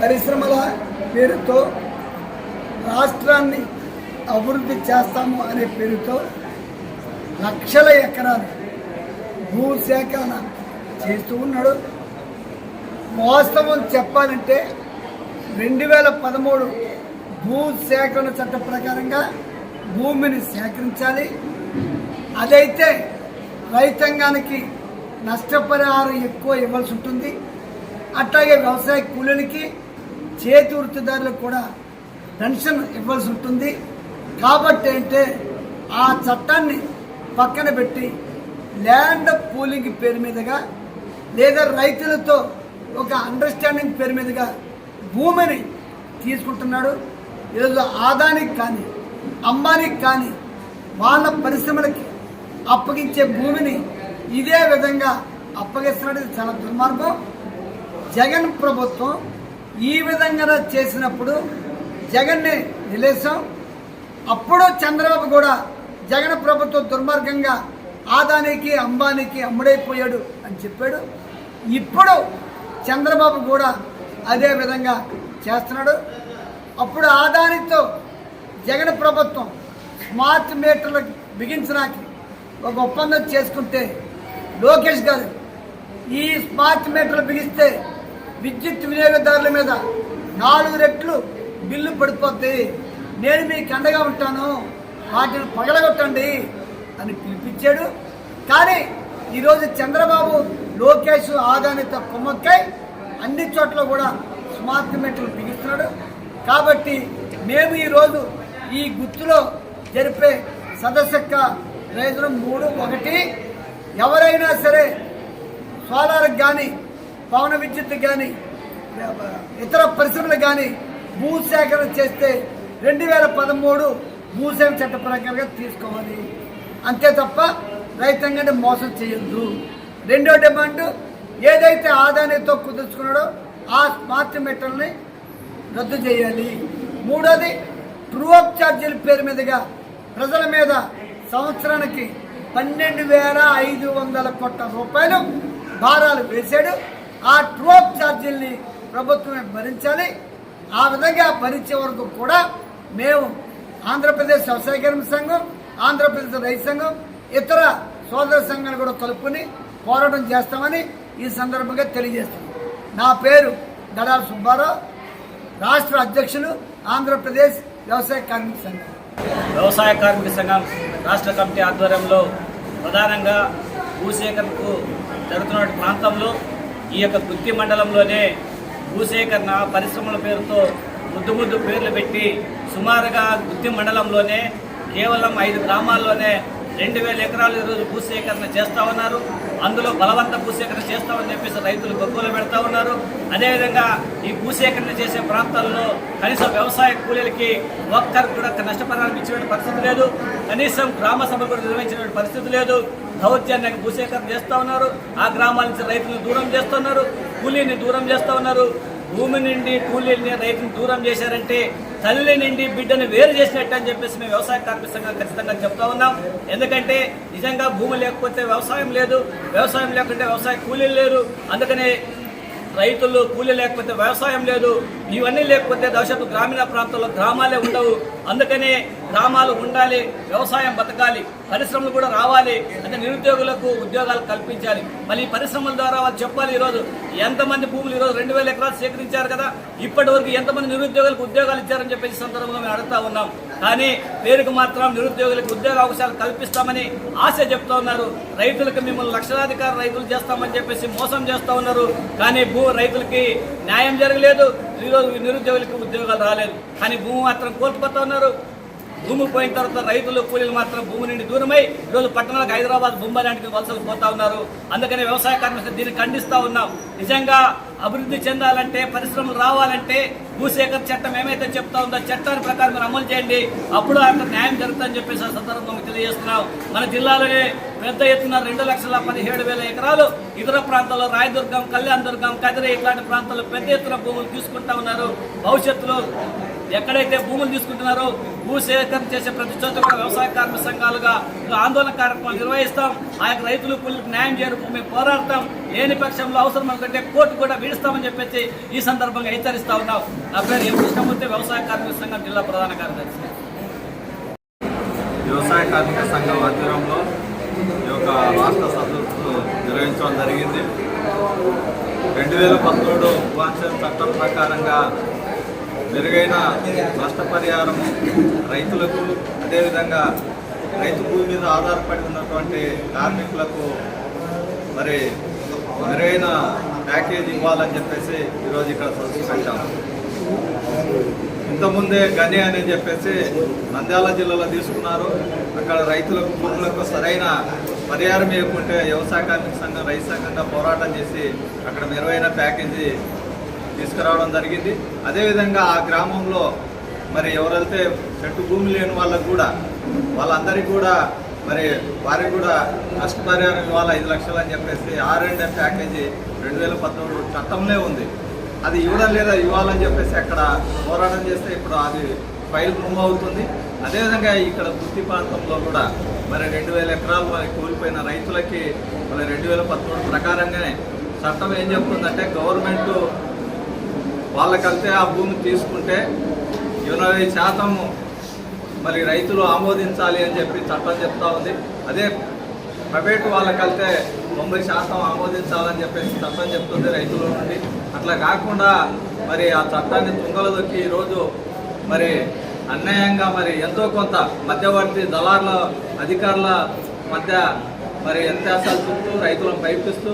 పరిశ్రమల పేరుతో రాష్ట్రాన్ని అభివృద్ధి చేస్తాము అనే పేరుతో లక్షల ఎకరాలు భూసేకరణ చేస్తూ ఉన్నాడు. వాస్తవం చెప్పాలంటే రెండు వేల పదమూడు భూ సేకరణ చట్టం ప్రకారంగా భూమిని సేకరించాలి. అదైతే రైతాంగానికి నష్టపరిహారం ఎక్కువ ఇవ్వాల్సి ఉంటుంది. అట్లాగే వ్యవసాయ కూలీలకి చేతి వృత్తిదారులకు కూడా పెన్షన్ ఇవ్వాల్సి ఉంటుంది. కాబట్టి అంటే ఆ చట్టాన్ని పక్కన పెట్టి ల్యాండ్ పూలింగ్ పేరు మీదుగా లేదా రైతులతో ఒక అండర్స్టాండింగ్ పేరు మీదుగా భూమిని తీసుకుంటున్నాడు. ఈరోజు ఆదానికి కానీ అంబానికి కానీ వాళ్ళ పరిశ్రమలకి అప్పగించే భూమిని ఇదే విధంగా అప్పగిస్తున్నాడు. చాలా దుర్మార్గం. జగన్ ప్రభుత్వం ఈ విధంగా చేసినప్పుడు జగన్ని నిలేసాం అప్పుడు చంద్రబాబు కూడా జగన్ ప్రభుత్వం దుర్మార్గంగా ఆదానికి అంబానికి అమ్ముడైపోయాడు అని చెప్పాడు. ఇప్పుడు చంద్రబాబు కూడా అదే విధంగా చేస్తున్నాడు. అప్పుడు ఆదానితో జగన్ ప్రభుత్వం స్మార్ట్ మీటర్లు బిగించడానికి ఒక ఒప్పందం చేసుకుంటే లోకేష్ గారు ఈ స్మార్ట్ మీటర్లు బిగిస్తే విద్యుత్ వినియోగదారుల మీద నాలుగు రెట్లు బిల్లు పడిపోద్ది. నేను మీకు అండగా ఉంటాను. వాటిని పగలగొట్టండి అని పిలిపించాడు. కానీ ఈరోజు చంద్రబాబు లోకేష్ ఆదానిత కుమ్మక్కై అన్ని చోట్ల కూడా స్మార్ట్ మీటర్లు బిగిస్తున్నాడు. కాబట్టి మేము ఈరోజు ఈ గుర్తులో జరిపే సదస్సు యొక్క రైతులు మూడు ఒకటి. ఎవరైనా సరే సోలార్కి కానీ పవన విద్యుత్ కానీ ఇతర పరిశ్రమలు కానీ భూసేకరణ చేస్తే రెండు వేల పదమూడు భూసేవ చట్ట ప్రకారంగా తీసుకోవాలి. అంతే తప్ప రైతాంగాన్ని మోసం చేయొద్దు. రెండో డిమాండ్ ఏదైతే ఆదాయంతో కుదుర్చుకున్నాడో ఆ స్మార్ట్ మీటర్ని రద్దు చేయాలి. మూడోది ట్రూ అప్ ఛార్జీల పేరు మీదుగా ప్రజల మీద సంవత్సరానికి పన్నెండు వేల ఐదు వందల కోట్ల రూపాయలు భారాలు వేశాడు. ఆ ట్రోప్ ఛార్జీల్ని ప్రభుత్వమే భరించాలి. ఆ విధంగా భరించే వరకు కూడా మేము ఆంధ్రప్రదేశ్ వ్యవసాయ సంఘం ఆంధ్రప్రదేశ్ రైతు సంఘం ఇతర సోదర సంఘాలు కూడా కలుపుకొని పోరాటం చేస్తామని ఈ సందర్భంగా తెలియజేస్తున్నాం. నా పేరు దడాల సుబ్బారావు రాష్ట్ర అధ్యక్షులు ఆంధ్రప్రదేశ్ వ్యవసాయ కార్మిక సంఘం. వ్యవసాయ కార్మిక సంఘం రాష్ట్ర కమిటీ ఆధ్వర్యంలో ప్రధానంగా భూసేకరణకు జరుగుతున్న ప్రాంతంలో ఈ యొక్క గుత్తి మండలంలోనే భూసేకరణ పరిశ్రమల పేరుతో ముద్దు ముద్దు పేర్లు పెట్టి సుమారుగా గుత్తి మండలంలోనే కేవలం ఐదు గ్రామాల్లోనే రెండు వేల ఎకరాలు ఈరోజు భూసేకరణ చేస్తా ఉన్నారు. అందులో బలవంత భూసేకరణ చేస్తామని చెప్పేసి రైతులు గొప్పలు పెడతా ఉన్నారు. అదేవిధంగా ఈ భూసేకరణ చేసే ప్రాంతాల్లో కనీసం వ్యవసాయ కూలీలకి ఒక్కరికి కూడా నష్టపరిహారం ఇచ్చిన పరిస్థితి లేదు. కనీసం గ్రామ సభ కూడా నిర్వహించిన పరిస్థితి లేదు. దౌత్యాన్ని భూసేకరణ చేస్తూ ఉన్నారు. ఆ గ్రామాల నుంచి రైతులను దూరం చేస్తున్నారు. కూలీని దూరం చేస్తూ ఉన్నారు. భూమి నుండి కూలీల్ని రైతుని దూరం చేశారంటే తల్లి నుండి బిడ్డను వేరు చేసినట్టు అని చెప్పేసి మేము వ్యవసాయ కార్మిక సంఘం ఖచ్చితంగా చెప్తా ఉన్నాం. ఎందుకంటే నిజంగా భూమి లేకపోతే వ్యవసాయం లేదు. వ్యవసాయం లేకుంటే వ్యవసాయ కూలీలు లేరు. అందుకనే రైతులు కూలీ లేకపోతే వ్యవసాయం లేదు. ఇవన్నీ లేకపోతే భవిష్యత్తు గ్రామీణ ప్రాంతాల్లో గ్రామాలే ఉండవు. అందుకనే గ్రామాలు ఉండాలి వ్యవసాయం బతకాలి పరిశ్రమలు కూడా రావాలి అంటే నిరుద్యోగులకు ఉద్యోగాలు కల్పించాలి. మళ్ళీ పరిశ్రమల ద్వారా వాళ్ళు చెప్పాలి ఈరోజు ఎంతమంది భూములు ఈరోజు రెండు వేల ఎకరాలు సేకరించారు కదా ఇప్పటి వరకు ఎంతమంది నిరుద్యోగులకు ఉద్యోగాలు ఇచ్చారని చెప్పేసి సందర్భంగా మేము అడుగుతా ఉన్నాం. కానీ పేరుకు మాత్రం నిరుద్యోగులకు ఉద్యోగ అవకాశాలు కల్పిస్తామని ఆశ చెప్తా ఉన్నారు. రైతులకు మిమ్మల్ని లక్షలాధికార రైతులు చేస్తామని చెప్పేసి మోసం చేస్తూ ఉన్నారు. కానీ భూ రైతులకి న్యాయం జరగలేదు. ఈరోజు నిరుద్యోగులకు ఉద్యోగాలు రాలేదు. కానీ భూమి మాత్రం కోల్పోతా ఉన్నారు భూమి పోయిన తర్వాత రైతులు కూలీలు మాత్రం భూమి నుండి దూరమై ఈరోజు పట్టణాలకు హైదరాబాద్ బొంబాయి లాంటి వలసలు పోతా ఉన్నారు. అందుకనే వ్యవసాయ కార్మికులు దీన్ని ఖండిస్తూ ఉన్నాం. నిజంగా అభివృద్ధి చెందాలంటే పరిశ్రమలు రావాలంటే భూసేకరణ చట్టం ఏమైతే చెప్తా ఉందో చట్టాన్ని ప్రకారం మీరు అమలు చేయండి. అప్పుడు అక్కడ న్యాయం జరుగుతుందని చెప్పేసి ఆ సందర్భంగా తెలియజేస్తున్నాం. మన జిల్లాలోనే పెద్ద ఎత్తున రెండు లక్షల పదిహేడు వేల ఎకరాలు ఇతర ప్రాంతాల్లో రాయదుర్గం కళ్యాణ్ దుర్గం కదిరి ఇట్లాంటి ప్రాంతాల్లో పెద్ద ఎత్తున భూములు తీసుకుంటా ఉన్నారు. భవిష్యత్తులో ఎక్కడైతే భూములు తీసుకుంటున్నారో భూసేకరణ చేసే ప్రతి చోట కూడా వ్యవసాయ కార్మిక సంఘాలుగా ఆందోళన కార్యక్రమాలు నిర్వహిస్తాం. ఆ యొక్క రైతులు కూలీలకు న్యాయం చేయడానికి మేము పోరాడతాం. లేని పక్షంలో అవసరం అనుకుంటే కోర్టు కూడా వీడుస్తామని చెప్పేసి ఈ సందర్భంగా హెచ్చరిస్తా ఉన్నాం. నా పేరు ఎం కృష్ణమూర్తి వ్యవసాయ కార్మిక సంఘం జిల్లా ప్రధాన కార్యదర్శి. వ్యవసాయ కార్మిక సంఘం ఆధ్వర్యంలో ఈ యొక్క రాష్ట్ర సదస్సు నిర్వహించడం జరిగింది. రెండు వేల పంతొమ్మిది ఉపాధ్యాయ చట్టం ప్రకారంగా మెరుగైన నష్టపరిహారం రైతులకు అదేవిధంగా రైతు భూమి మీద ఆధారపడి ఉన్నటువంటి కార్మికులకు మరి మెరుగైన ప్యాకేజ్ ఇవ్వాలని చెప్పేసి ఈరోజు ఇక్కడ సంస్కరించాము ఇంతకుముందే గని అని చెప్పేసి నంద్యాల జిల్లాలో తీసుకున్నారు. అక్కడ రైతులకు భూములకు సరైన పరిహారం ఇవ్వకుంటే వ్యవసాయ కార్మిక సంఘం రైతు సంఘంగా పోరాటం చేసి అక్కడ మెరుగైన ప్యాకేజీ తీసుకురావడం జరిగింది. అదేవిధంగా ఆ గ్రామంలో మరి ఎవరైతే చెట్టు భూమి లేని వాళ్ళకు కూడా వాళ్ళందరికీ కూడా మరి వారికి కూడా నష్టపరిహారం ఇవ్వాలి ఐదు లక్షలు అని చెప్పేసి ఆర్ అండ్ ఎఫ్ ప్యాకేజీ రెండు వేల పద్నాలుగు చట్టంలో ఉంది. అది ఇవ్వడం లేదా ఇవ్వాలని చెప్పేసి అక్కడ పోరాటం చేస్తే ఇప్పుడు అది ఫైల్ మూవ్ అవుతుంది. అదేవిధంగా ఇక్కడ గుత్తి ప్రాంతంలో కూడా మరి రెండు వేల ఎకరాలు మరి కోల్పోయిన రైతులకి మరి రెండు వేల పదమూడు ప్రకారంగానే చట్టం ఏం చెప్తుందంటే గవర్నమెంట్ వాళ్ళకంతే ఆ భూమి తీసుకుంటే ఎనభై శాతం మరి రైతులు ఆమోదించాలి అని చెప్పి చట్టం చెప్తా ఉంది. అదే ప్రైవేటు వాళ్ళకైతే తొంభై శాతం ఆమోదించాలని చెప్పేసి చట్టం చెప్తుంది రైతుల నుండి. అట్లా కాకుండా మరి ఆ చట్టాన్ని తుంగలు దొక్కి ఈరోజు మరి అన్యాయంగా మరి ఎంతో కొంత మధ్యవర్తి దళారుల అధికారుల మధ్య మరి వ్యత్యాసాలు చూస్తూ రైతులను పైపిస్తూ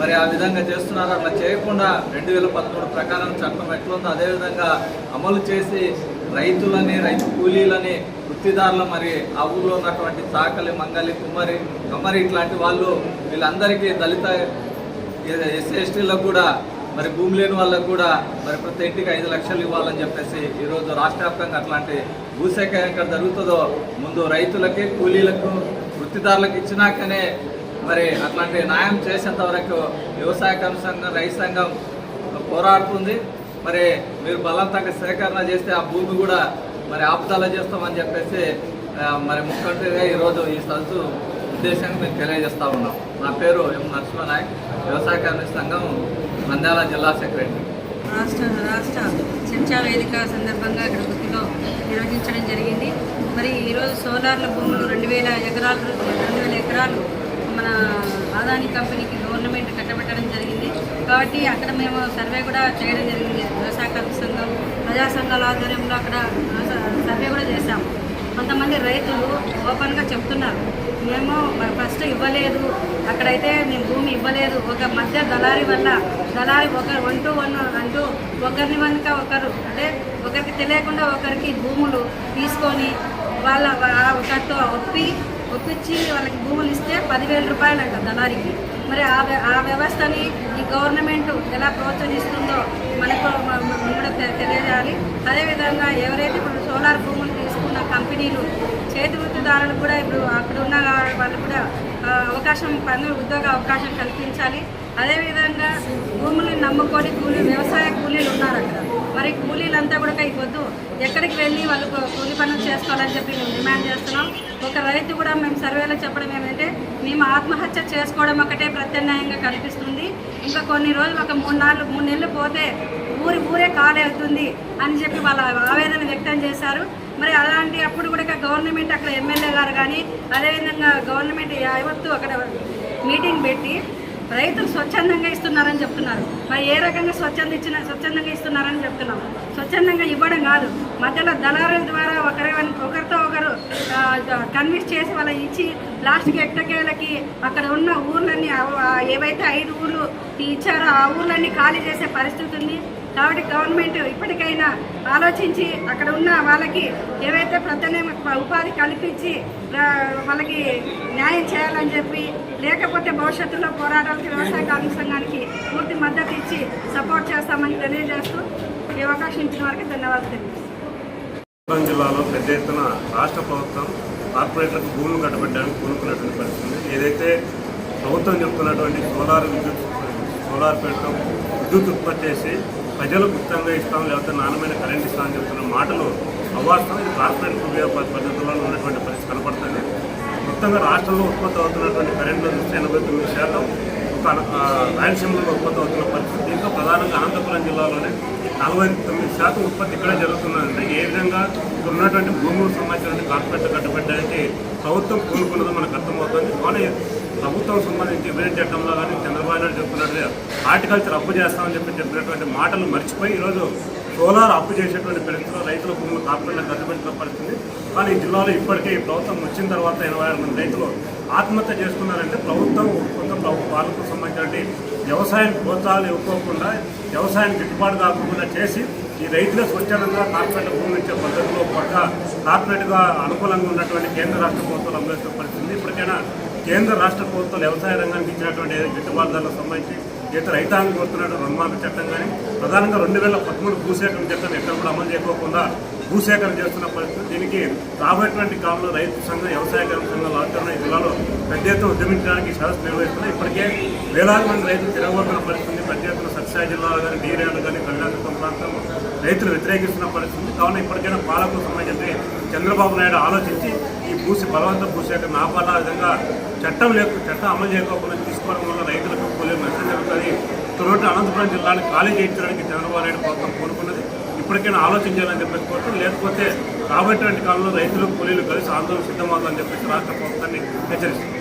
మరి ఆ విధంగా చేస్తున్నారు? అట్లా చేయకుండా రెండు వేల పదమూడు ప్రకారం చట్టం ఎట్లుందో అదేవిధంగా అమలు చేసి రైతులని రైతు కూలీలని వృత్తిదారులు మరి ఆ ఊళ్ళో ఉన్నటువంటి చాకలి మంగలి కుమ్మరి కమ్మరి ఇట్లాంటి వాళ్ళు వీళ్ళందరికీ దళిత ఎస్సీ ఎస్టీలకు కూడా మరి భూమి లేని వాళ్ళకు కూడా మరి ప్రతి ఇంటికి ఐదు లక్షలు ఇవ్వాలని చెప్పేసి ఈరోజు రాష్ట్ర వ్యాప్తంగా అట్లాంటి భూసేకరణ ఎక్కడ జరుగుతుందో ముందు రైతులకి కూలీలకు వృత్తిదారులకు ఇచ్చినాకనే మరి అట్లాంటి న్యాయం చేసేంత వరకు వ్యవసాయ సంఘం రైతు సంఘం పోరాడుతుంది. మరి మీరు బలవంతంగా సేకరణ చేస్తే ఆ భూమి కూడా మరి ఆపుదల చేస్తామని చెప్పేసి మరి ముఖ్యమంత్రిగా ఈరోజు ఈ సదస్సు ఉద్దేశంగా మేము తెలియజేస్తా ఉన్నాం. నా పేరు ఎం నరసింహనాయక్ వ్యవసాయ కార్మిక సంఘం నంద్యాల జిల్లా సెక్రటరీ. రాష్ట్ర రాష్ట్ర చర్చా వేదిక సందర్భంగా ఇక్కడ గుత్తిలో నిర్వహించడం జరిగింది. మరి ఈరోజు సోలార్ల భూములు రెండు వేల ఎకరాలు రెండు వేల ఎకరాలు మన ఆదాని కంపెనీకి గవర్నమెంట్ కట్టబెట్టడం జరిగింది. కాబట్టి అక్కడ మేము సర్వే కూడా చేయడం జరిగింది. వ్యవసాయ సంఘం ప్రజా సంఘాల ఆధ్వర్యంలో అక్కడ సర్వే కూడా చేశాము. కొంతమంది రైతులు ఓపెన్గా చెప్తున్నారు మేము మరి ఫస్ట్ ఇవ్వలేదు అక్కడైతే మేము భూమి ఇవ్వలేదు. ఒక మధ్య దళారి వల్ల దళారి ఒకరు వన్ టు వన్ అంటూ ఒకరిని వెనుక ఒకరు అంటే ఒకరికి తెలియకుండా ఒకరికి భూములు తీసుకొని వాళ్ళ ఒకటి ఒప్పి ఒప్పించి వాళ్ళకి భూములు ఇస్తే పదివేల రూపాయలు అంట దళారికి. మరి ఆ వ్య- ఆ వ్యవస్థని ఈ గవర్నమెంట్ ఎలా ప్రోత్సహిస్తుందో మనకు కూడా తె- తెలియజేయాలి. అదేవిధంగా ఎవరైతే ఇప్పుడు సోలార్ భూములు తీసుకున్న కంపెనీలు చేతి వృత్తిదారులు కూడా ఇప్పుడు అక్కడ ఉన్న వాళ్ళు కూడా అవకాశం పని ఉద్యోగ అవకాశం కల్పించాలి. అదేవిధంగా భూ నమ్ముకొని కూలీ వ్యవసాయ కూలీలు ఉన్నారు అక్కడ మరి కూలీలంతా కూడా ఇవ్వద్దు. ఎక్కడికి వెళ్ళి వాళ్ళు కూలీ పనులు చేసుకోవాలని చెప్పి మేము డిమాండ్ చేస్తున్నాం. ఒక రైతు కూడా మేము సర్వేలో చెప్పడం ఏంటంటే మేము ఆత్మహత్య చేసుకోవడం ఒకటే ప్రత్యామ్నాయంగా కనిపిస్తుంది. ఇంకా కొన్ని రోజులు ఒక మూడు నాలుగు మూడు నెలలు పోతే ఊరి ఊరే ఖాళీ అవుతుంది అని చెప్పి వాళ్ళ ఆవేదన వ్యక్తం చేశారు. మరి అలాంటి అప్పుడు కూడా గవర్నమెంట్ అక్కడ ఎమ్మెల్యే గారు కానీ అదేవిధంగా గవర్నమెంట్ యావత్తు అక్కడ మీటింగ్ పెట్టి రైతులు స్వచ్ఛందంగా ఇస్తున్నారని చెప్తున్నారు. మరి ఏ రకంగా స్వచ్ఛంద ఇచ్చిన స్వచ్ఛందంగా ఇస్తున్నారని చెప్తున్నాం. స్వచ్ఛందంగా ఇవ్వడం కాదు. మధ్యలో దళారుల ద్వారా ఒకరి ఒకరితో ఒకరు కన్విన్స్ చేసి వాళ్ళ ఇచ్చి లాస్ట్కి ఎట్టకేలకి అక్కడ ఉన్న ఊర్లన్నీ ఏవైతే ఐదు ఊర్లు ఇచ్చారో ఆ ఊర్లన్నీ ఖాళీ చేసే పరిస్థితి ఉంది. కాబట్టి గవర్నమెంట్ ఇప్పటికైనా ఆలోచించి అక్కడ ఉన్న వాళ్ళకి ఏవైతే ప్రత్యామ్నాయ ఉపాధి కల్పించి వాళ్ళకి న్యాయం చేయాలని చెప్పి లేకపోతే భవిష్యత్తులో పోరాటాలకి వ్యవసాయ కార్మిక సంఘానికి పూర్తి మద్దతు ఇచ్చి సపోర్ట్ చేస్తామని తెలియజేస్తూ ఈ అవకాశం ఇచ్చిన వారికి ధన్యవాదాలు తెలియజేస్తాం జిల్లాలో పెద్ద ఎత్తున రాష్ట్ర ప్రభుత్వం కార్పొరేట్లకు భూములు కట్టబెట్టడానికి పూనుకున్నటువంటి పరిస్థితి ఏదైతే ప్రభుత్వం చెప్తున్నటువంటి సోలార్ విద్యుత్ సోలార్ పెట్టడం విద్యుత్ ఉత్పత్తి చేసి ప్రజలకు ఉచితంగా ఇస్తాం లేకపోతే నాణ్యమైన కరెంట్ ఇస్తామని చెప్తున్న మాటలు అవాస్తవం ఇది కార్పొరేట్ వ్యాపార పద్ధతుల్లో ఉన్నటువంటి పరిస్థితి కనపడుతుంది. మొత్తంగా రాష్ట్రంలో ఉత్పత్తి అవుతున్నటువంటి కరెంట్లో చూస్తే ఎనభై తొమ్మిది శాతం ఒక రాయలసీమలో ఉత్పత్తి అవుతున్న పరిస్థితి. దీంతో ప్రధానంగా అనంతపురం జిల్లాలోనే నలభై తొమ్మిది శాతం ఉత్పత్తి ఇక్కడే జరుగుతుందంటే ఏ విధంగా ఇక్కడ ఉన్నటువంటి భూములకు సంబంధించినటువంటి కార్పొరేట్ కట్టబెట్టడానికి ప్రభుత్వం కోలుకున్నది మనకు అర్థమవుతుంది. కానీ ప్రభుత్వం సంబంధించి విభజన చట్టంలో కానీ చంద్రబాబు నాయుడు చెప్తున్నట్టుగా హార్టికల్చర్ అప్పు చేస్తామని చెప్పి చెప్పినటువంటి మాటలు మర్చిపోయి ఈరోజు సోలార్ అప్పు చేసేటువంటి పరిస్థితిలో రైతుల భూములు కార్పొరేట్ కట్టబెట్టిన పరిస్థితి. కానీ ఈ జిల్లాలో ఇప్పటికే ఈ ప్రభుత్వం వచ్చిన తర్వాత ఎనభై ఆరు మంది రైతులు ఆత్మహత్య చేసుకున్నారంటే ప్రభుత్వం కొంత ప్రభుత్వ వాళ్ళకు సంబంధించినటువంటి వ్యవసాయం ప్రోత్సాహాలు ఇవ్వకోకుండా వ్యవసాయం గిట్టుబాటు కాకుండా చేసి ఈ రైతుల స్వచ్ఛందంగా కార్పొరేట్ భూమి ఇచ్చే పద్ధతిలో పక్క కార్పొరేట్గా అనుకూలంగా ఉన్నటువంటి కేంద్ర రాష్ట్ర ప్రభుత్వాలు అమలు పరిస్థితుంది ఇప్పటికైనా కేంద్ర రాష్ట్ర ప్రభుత్వాలు వ్యవసాయ రంగానికి ఇచ్చినటువంటి గిట్టుబాటు ధరలకు సంబంధించి ఏదైతే రైతాంగం కోరుతున్నటువంటి రుణమాఫీ చట్టం కానీ ప్రధానంగా రెండు వేల పదమూడు భూసేకరణ చట్టం ఎక్కడ కూడా అమలు చేయకోకుండా భూసేకరణ చేస్తున్న పరిస్థితి దీనికి రాబోయేటువంటి కాలంలో రైతు సంఘం వ్యవసాయ సంఘాల ఆచరణ ఈ జిల్లాలో పెద్ద ఎత్తున ఉద్యమించడానికి సదస్సు నిర్వహిస్తున్నాయి. ఇప్పటికే వేలాది మంది రైతులు తిరగబడుతున్న పరిస్థితి పెద్ద ఎత్తున సత్సాయ జిల్లాలో కానీ డీరేలు కానీ కళ్యాణం ప్రాంతం రైతులు వ్యతిరేకిస్తున్న పరిస్థితి. కావున ఇప్పటికైనా పాలకు సంబంధించి చంద్రబాబు నాయుడు ఆలోచించి ఈ భూసి బలవంత భూసేకరణ ఆపాలా విధంగా చట్టం లేక చట్టం అమలు చేయకపోకుండా తీసుకోవడం వల్ల రైతులకు కూలీలు నష్టం జరుగుతుంది తొలటి అనంతపురం జిల్లాని ఖాళీ చేయించడానికి చంద్రబాబు నాయుడు ప్రభుత్వం కోరుకున్నది. ఇప్పటికైనా ఆలోచించాలని చెప్పేసి కోరుతూ లేకపోతే రాబోయేటువంటి కాలంలో రైతులు కూలీలు కలిసి ఆందోళన సిద్ధమవుతుందని చెప్పేసి రాష్ట్ర ప్రభుత్వాన్ని హెచ్చరిస్తుంది.